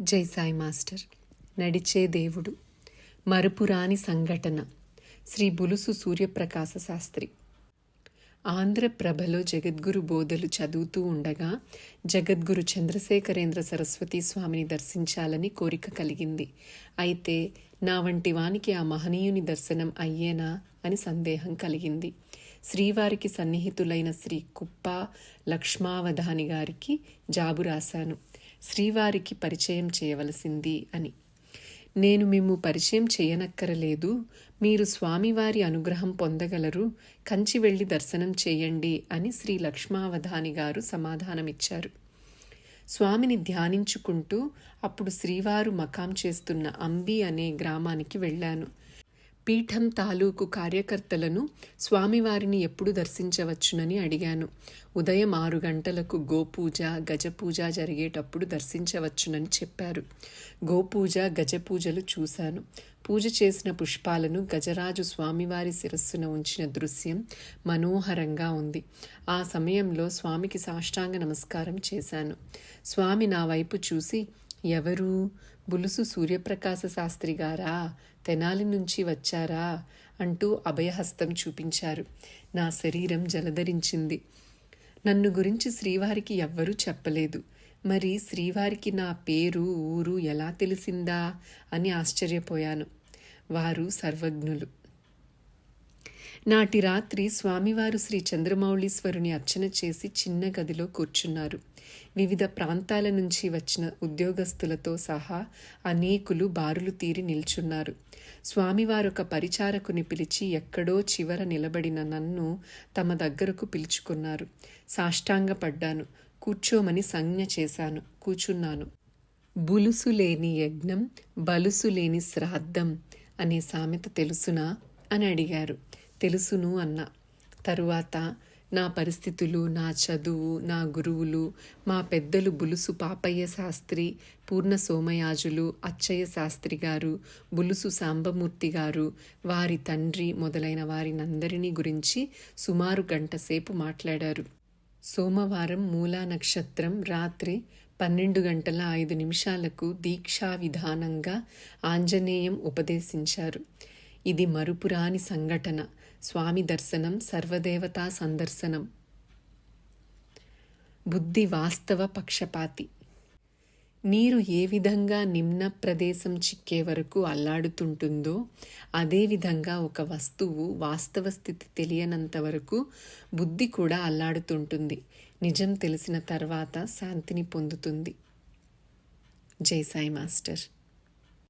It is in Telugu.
జై సాయి మాస్టర్. నడిచే దేవుడు. మరుపురాని సంఘటన. శ్రీ బులుసు సూర్యప్రకాశ శాస్త్రి. ఆంధ్రప్రభలో జగద్గురు బోధలు చదువుతూ ఉండగా జగద్గురు చంద్రశేఖరేంద్ర సరస్వతి స్వామిని దర్శించాలని కోరిక కలిగింది. అయితే నా వంటి వానికి ఆ మహనీయుని దర్శనం అయ్యేనా అని సందేహం కలిగింది. శ్రీవారికి సన్నిహితులైన శ్రీ కుప్ప లక్ష్మావధాని గారికి జాబు రాశాను. శ్రీవారికి పరిచయం చేయవలసింది అని. నేను మేము పరిచయం చేయనక్కరలేదు. మీరు స్వామివారి అనుగ్రహం పొందగలరు. కంచి వెళ్ళి దర్శనం చేయండి అని శ్రీ లక్ష్మావధాని గారు సమాధానమిచ్చారు. స్వామిని ధ్యానించుకుంటూ అప్పుడు శ్రీవారు మకాం చేస్తున్న అంబి అనే గ్రామానికి వెళ్ళాను. పీఠం తాలూకు కార్యకర్తలను స్వామివారిని ఎప్పుడు దర్శించవచ్చునని అడిగాను. ఉదయం ఆరు గంటలకు గోపూజ గజపూజ జరిగేటప్పుడు దర్శించవచ్చునని చెప్పారు. గోపూజ గజపూజలు చూశాను. పూజ చేసిన పుష్పాలను గజరాజు స్వామివారి శిరస్సున ఉంచిన దృశ్యం మనోహరంగా ఉంది. ఆ సమయంలో స్వామికి సాష్టాంగ నమస్కారం చేశాను. స్వామి నా వైపు చూసి ఎవరు? బులుసు సూర్యప్రకాశ శాస్త్రి గారా తెనాలి నుంచి వచ్చారా? అంటూ అభయహస్తం చూపించారు. నా శరీరం జలధరించింది. నన్ను గురించి శ్రీవారికి ఎవ్వరూ చెప్పలేదు. మరి శ్రీవారికి నా పేరు ఊరు ఎలా తెలిసిందా? అని ఆశ్చర్యపోయాను. వారు సర్వజ్ఞులు. నాటి రాత్రి స్వామివారు శ్రీ చంద్రమౌళీశ్వరుని అర్చన చేసి చిన్న గదిలో కూర్చున్నారు. వివిధ ప్రాంతాల నుంచి వచ్చిన ఉద్యోగస్తులతో సహా అనేకులు బారులు తీరి నిల్చున్నారు. స్వామివారు ఒక పరిచారకుని పిలిచి ఎక్కడో చివర నిలబడిన నన్ను తమ దగ్గరకు పిలుచుకున్నారు. సాష్టాంగపడ్డాను. కూర్చోమని సంజ్ఞ చేశాను. కూర్చున్నాను బులుసు లేని యజ్ఞం బలుసు లేని శ్రాద్ధం అనే సామెత తెలుసునా? అని అడిగారు. తెలుసును అన్న. తరువాత నా పరిస్థితులు నా చదువు నా గురువులు మా పెద్దలు బులుసు పాపయ్య శాస్త్రి పూర్ణ సోమయాజులు అచ్చయ్య శాస్త్రి గారు బులుసు సాంబమూర్తి గారు వారి తండ్రి మొదలైన వారినందరినీ గురించి సుమారు గంట సేపు మాట్లాడారు. సోమవారం మూలా నక్షత్రం రాత్రి పన్నెండు గంటల ఐదు నిమిషాలకు దీక్షా విధానంగా ఆంజనేయం ఉపదేశించారు. ఇది మరుపురాని సంఘటన. స్వామి దర్శనం సర్వదేవతా సందర్శనం. బుద్ధి వాస్తవ పక్షపాతి. నీరు ఏ విధంగా నిమ్న ప్రదేశం చిక్కే వరకు అల్లాడుతుంటుందో అదేవిధంగా ఒక వస్తువు వాస్తవ స్థితి తెలియనంత వరకు బుద్ధి కూడా అల్లాడుతుంటుంది. నిజం తెలిసిన తర్వాత శాంతిని పొందుతుంది. జై సాయి మాస్టర్.